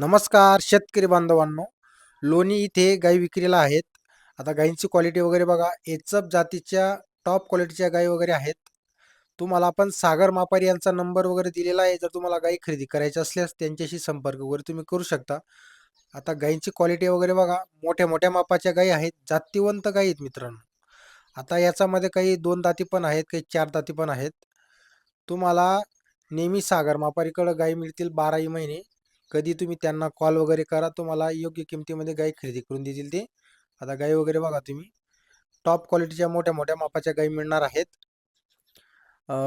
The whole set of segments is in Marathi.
नमस्कार शेतकरी बांधवांनो. लोणी इथे गाई विक्रीला आहेत. आता गाईंची क्वालिटी वगैरे बघा. एचप जातीच्या टॉप क्वालिटीच्या गाई वगैरे आहेत. तुम्हाला आपण सागर मापारी यांचा नंबर वगैरे दिलेला आहे. जर तुम्हाला गाई खरेदी करायची असल्यास त्यांच्याशी संपर्क वगैरे तुम्ही करू शकता. आता गाईंची क्वालिटी वगैरे बघा. मोठ्या मोठ्या मापाच्या गाई आहेत. जातीवंत गाई आहेत मित्रांनो. आता याच्यामध्ये काही दोन दाती पण आहेत काही चार दाती पण आहेत. तुम्हाला नेहमी सागर मापारीकडं गाई मिळतील बाराही महिने. कधी तुम्ही त्यांना कॉल वगैरे करा तुम्हाला योग्य किमतीमध्ये गाई खरेदी करून देतील ते. आता गाई वगैरे बघा तुम्ही. टॉप क्वालिटीच्या मोठ्या मोठ्या मापाच्या गाई मिळणार आहेत.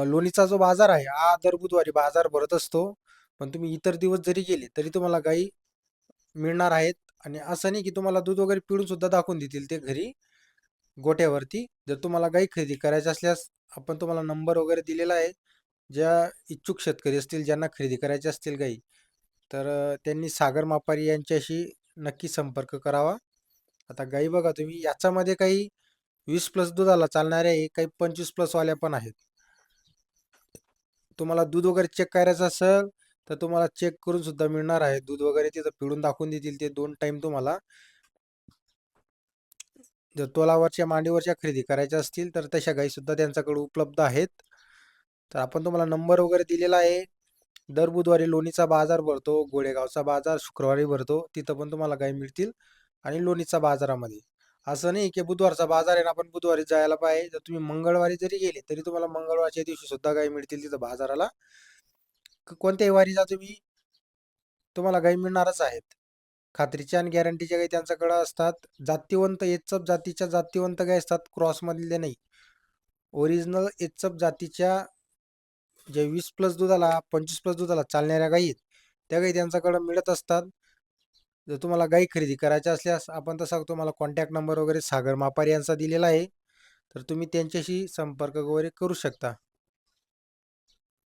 लोणीचा जो बाजार आहे हा दर बुधवारी बाजार भरत असतो. पण तुम्ही इतर दिवस जरी गेले तरी तुम्हाला गाई मिळणार आहेत. आणि असं नाही की तुम्हाला दूध वगैरे पिळून सुद्धा दाखवून देतील ते घरी गोठ्यावरती जर तुम्हाला गाई खरेदी करायची असल्यास आपण तुम्हाला नंबर वगैरे दिलेला आहे. ज्या इच्छुक शेतकरी असतील ज्यांना खरेदी करायची असतील गाई तर अ, त्यांनी सागर मापारी यांच्याशी नक्की संपर्क करावा. आता गाई बघा तुम्ही याच्यामध्ये काही वीस प्लस दुधाला चालणाऱ्या आहे काही पंचवीस प्लस वाल्या पण आहेत. तुम्हाला दूध वगैरे चेक करायचं असेल तर तुम्हाला चेक करून सुद्धा मिळणार आहे. दूध वगैरे तिथं पिळून दाखवून देतील ते दोन टाइम तुम्हाला. जर तोलावरच्या मांडीवरच्या खरेदी करायच्या असतील तर तशा गाई सुद्धा त्यांच्याकडे उपलब्ध आहेत. तर आपण तुम्हाला नंबर वगैरे दिलेला आहे. दर बुधवारी लोणीचा बाजार भरतो गोळेगावचा बाजार शुक्रवारी भरतो तिथं पण तुम्हाला गाय मिळतील आणि लोणीचा बाजारामध्ये. असं नाही की बुधवारचा बाजार आहे ना आपण बुधवारी जायला पाहिजे. जर तुम्ही मंगळवारी जरी गेले तरी तुम्हाला मंगळवारच्या दिवशी सुद्धा गाय मिळतील तिथं बाजाराला. कोणत्याही वारी जा तुम्ही तुम्हाला गाय मिळणारच आहेत. खात्रीच्या आणि गॅरंटीच्या गाई त्यांच्याकडे असतात. जातीवंत एचप जातीच्या जातीवंत गाय असतात क्रॉसमधले नाही. ओरिजिनल एचप जातीच्या जे वीस प्लस दुधाला पंचवीस प्लस दुधाला चालणाऱ्या गायी आहेत त्या गायी त्यांच्याकडं मिळत असतात. जर तुम्हाला गाई खरेदी करायच्या असल्यास आपण तसा तुम्हाला कॉन्टॅक्ट नंबर वगैरे सागर मापारी यांचा दिलेला आहे. तर तुम्ही त्यांच्याशी संपर्क वगैरे करू शकता.